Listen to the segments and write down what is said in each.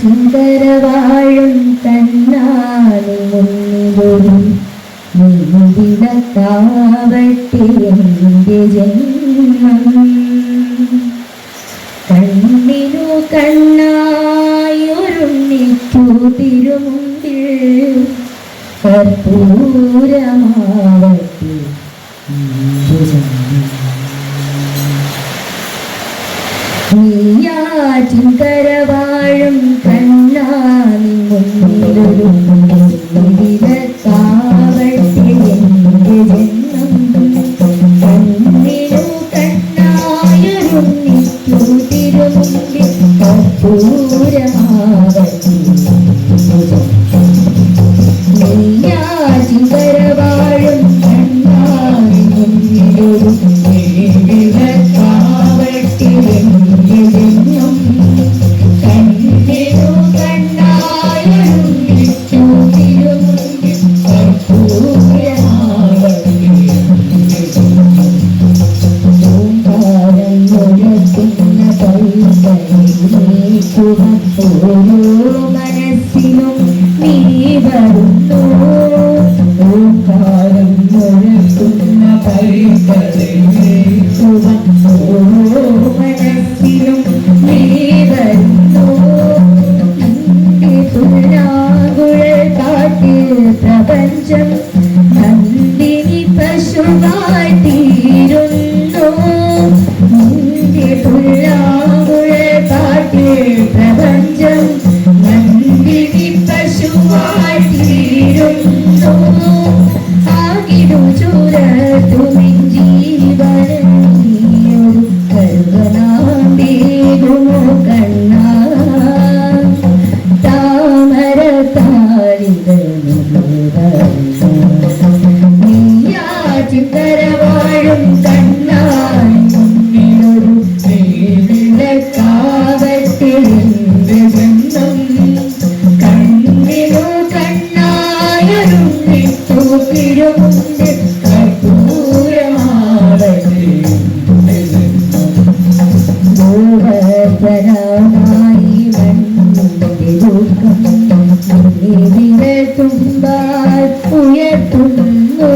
ചിന്തരവാഴും തന്നാനി മുന്നിലൊരു നീവിളക്കാവട്ടെ എന്റെ ജന്മം കണ്ണിനു കണ്ണായൊരുണ്ണിക്കു തിരുമുമ്പിൽ കർപ്പൂരമാവട്ടെ. ജന്മം നീയാറ്റിൻ കരവാഴും കണ്ണാ മുന്നിലൊരു ഓരോ മനസ്സിലും നീ വരുന്നു ഓംകാരം മുഴക്കുന്ന ഓരോ മനസ്സിലും നീ വരുന്നു നിന്റെ കാട്ടിൽ പ്രപഞ്ചം നന്ദിനി പശുവായി തീരുന്നു നിന്റെ പുല്ലാങ്കുഴൽ കൽവനാമ്പേകുമോ തുമ്പാൽ ഉയർത്തുന്നു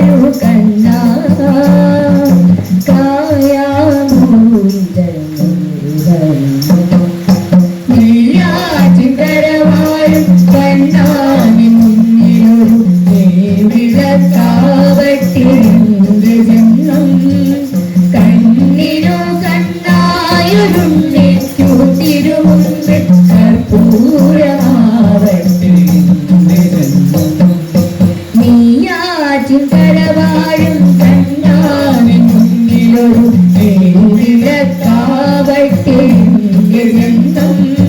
തരു കണ്ണാ കായാമൂലം കണ്ണാനി മുന്നിലൊരു വിളക്കാവട്ടെ ജന്മം കണ്ണിനു കണ്ണായൊരുണ്ണിക്കു വിളക്കാവട്ടെ ജന്മം